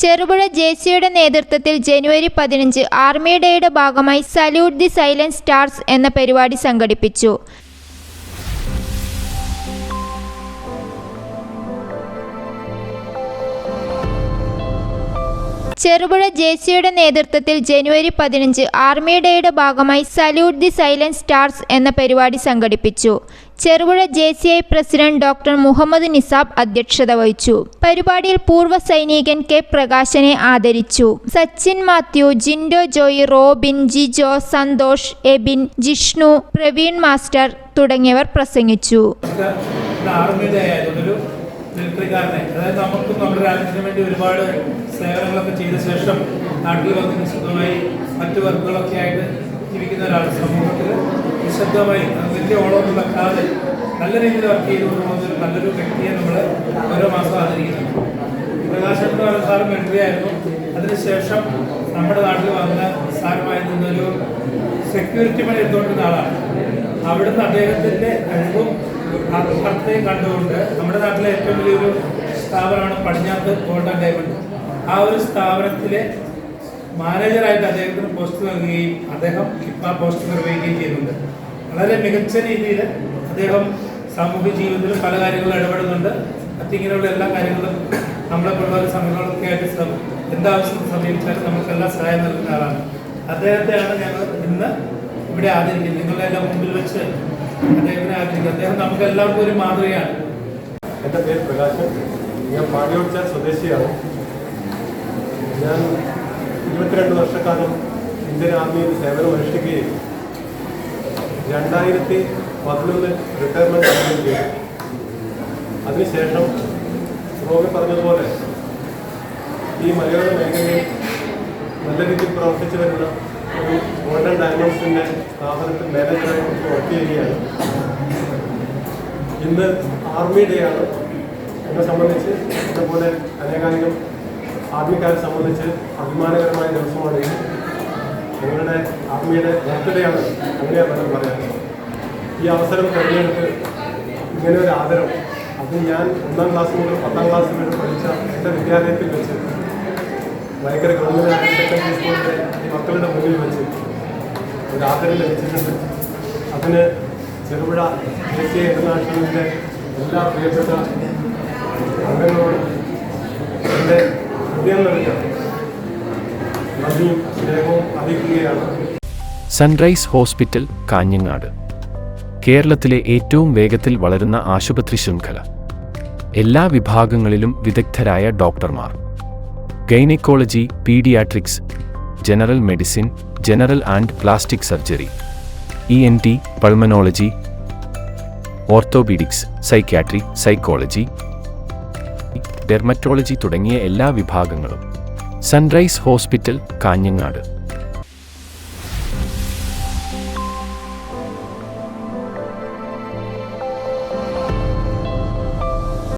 Cherupuzha J സിയുടെ നേതൃത്വത്തിൽ ജനുവരി പതിനഞ്ച് ആർമി ഡേയുടെ ഭാഗമായി സല്യൂട്ട് ദി സൈലന്റ് സ്റ്റാർസ് എന്ന പരിപാടി സംഘടിപ്പിച്ചു. ചെറുപുഴ ജെ സിയുടെ നേതൃത്വത്തിൽ ജനുവരി പതിനഞ്ച് ആർമി ഡേയുടെ ഭാഗമായി സല്യൂട്ട് ദി സൈലൻസ് സ്റ്റാർസ് എന്ന പരിപാടി സംഘടിപ്പിച്ചു. Cherupuzha J C I president doctor Muhammad Nisab അധ്യക്ഷത വഹിച്ചു. പരിപാടിയിൽ പൂർവ സൈനികൻ കെ പ്രകാശനെ ആദരിച്ചു. സച്ചിൻ മാത്യു ജിൻഡോ ജോയ് റോബിൻ ജിജോ സന്തോഷ് എബിൻ ജിഷ്ണു പ്രവീൺ മാസ്റ്റർ തുടങ്ങിയവർ പ്രസംഗിച്ചു. മിലിറ്ററിക്കാരനെ അതായത് നമുക്കും നമ്മുടെ രാജ്യത്തിന് വേണ്ടി ഒരുപാട് സേവനങ്ങളൊക്കെ ചെയ്ത ശേഷം നാട്ടിൽ വന്ന് നിശബ്ദമായി മറ്റു വർക്കുകളൊക്കെ ആയിട്ട് ജീവിക്കുന്ന ഒരാൾ സമൂഹത്തിൽ നിശബ്ദമായി വലിയ ഓളമൊന്നും വെക്കാതെ നല്ല രീതിയിൽ വർക്ക് ചെയ്തുകൊണ്ട് ഒരു നല്ലൊരു വ്യക്തിയെ നമ്മൾ ഓരോ മാസം ആദരിക്കുന്നുണ്ട്. പ്രകാശൻ എന്ന് സാറ് ആയിരുന്നു. അതിനുശേഷം നമ്മുടെ നാട്ടിൽ വന്ന സാറുമായി നിന്നൊരു സെക്യൂരിറ്റി പണി എടുത്തുകൊണ്ടിരുന്ന ആളാണ്. അവിടുന്ന് അദ്ദേഹത്തിന്റെ കഴിവും അർത്ഥയും കണ്ടുകൊണ്ട് നമ്മുടെ നാട്ടിലെ ഏറ്റവും വലിയൊരു സ്ഥാപനമാണ് പടിഞ്ഞാത്ത് ഗോൾഡൻ ഡയമണ്ട്. ആ ഒരു സ്ഥാപനത്തിലെ മാനേജറായിട്ട് അദ്ദേഹത്തിന് പോസ്റ്റ് നൽകുകയും അദ്ദേഹം ഇപ്പം ആ പോസ്റ്റ് നിർവഹിക്കുകയും ചെയ്യുന്നുണ്ട്. വളരെ മികച്ച രീതിയിൽ അദ്ദേഹം സാമൂഹ്യ ജീവിതത്തിൽ പല കാര്യങ്ങളും ഇടപെടുന്നുണ്ട്. അത്തിങ്ങനെയുള്ള എല്ലാ കാര്യങ്ങളും നമ്മളെ പോലുള്ള സമയങ്ങളൊക്കെ ആയിട്ട് എന്താവശ്യം സമീപിച്ചാലും നമുക്കെല്ലാം സഹായം നൽകുന്ന ആളാണ്. അദ്ദേഹത്തെയാണ് ഞങ്ങൾ ഇന്ന് ഇവിടെ ആദരിക്കുന്നത്. നിങ്ങളുടെ എല്ലാം മുമ്പിൽ വെച്ച് അദ്ദേഹത്തിനെ ആദരിക്കുന്നത് അദ്ദേഹം നമുക്ക് എല്ലാവർക്കും ഒരു മാതൃകയാണ്. എന്റെ പേര് പ്രകാശൻ. ഞാൻ പാടിയോടിച്ച സ്വദേശിയാണ്. ഞാൻ ഇരുപത്തിരണ്ട് വർഷക്കാലം ഇന്ത്യൻ ആർമിയിൽ സേവനം അനുഷ്ഠിക്കുകയും രണ്ടായിരത്തി പതിനൊന്നിൽ റിട്ടയർമെന്റ് ആവുകയും ചെയ്തു. അതിനുശേഷം റോബി പറഞ്ഞതുപോലെ ഈ മലയോര മേഖലയിൽ നല്ല രീതിയിൽ പ്രവർത്തിച്ചു വരുന്ന ഒരു ഗോൾഡൻ ഡയമണ്ട്സിന്റെ സ്ഥാപനത്തിൽ മാനേജറായി വർക്ക് ചെയ്യുകയാണ്. ഇന്ന് ആർമി ഡേ ആണ്. എന്നെ സംബന്ധിച്ച് അതുപോലെ അനേകാധികം ആർമിക്കാരെ സംബന്ധിച്ച് അഭിമാനകരമായ ദിവസമാണ് ഞങ്ങളുടെ ആർമിയുടെ ബർത്ത്ഡേ ആണ്. അങ്ങനെയാണ് നമ്മൾ പറയാൻ ഈ അവസരം തിരഞ്ഞെടുത്ത് ഇങ്ങനെ ഒരു ആദരം അത് ഞാൻ ഒന്നാം ക്ലാസ് മുതൽ പത്താം ക്ലാസ് വരെ പഠിച്ച എന്റെ വിദ്യാലയത്തിൽ വെച്ച് ഭയങ്കര ഗവൺമെന്റ് ഹയർ സെക്കൻഡറി സ്കൂളിന്റെ മക്കളുടെ മുന്നിൽ വെച്ച് ഒരു ലഭിച്ചിട്ടുണ്ട്. അതിന് ചെറുപുഴ ദേശീയ ഇന്റർനാഷണലിന്റെ എല്ലാ പ്രിയപ്പെട്ട അംഗങ്ങളോടും എന്റെ ഹൃദയം നിറഞ്ഞ നന്ദിയും സ്നേഹവും അറിയിക്കുകയാണ്. Sunrise hospital Kanhangad. കേരളത്തിലെ ഏറ്റവും വേഗത്തിൽ വളരുന്ന ആശുപത്രി ശൃംഖല. എല്ലാ വിഭാഗങ്ങളിലും വിദഗ്ധരായ ഡോക്ടർമാർ. Gynaecology paediatrics general medicine general and plastic surgery E N T pulmonology orthopaedics psychiatry psychology dermatology തുടങ്ങിയ എല്ലാ വിഭാഗങ്ങളും സൺറൈസ് ഹോസ്പിറ്റൽ കാഞ്ഞങ്ങാട്.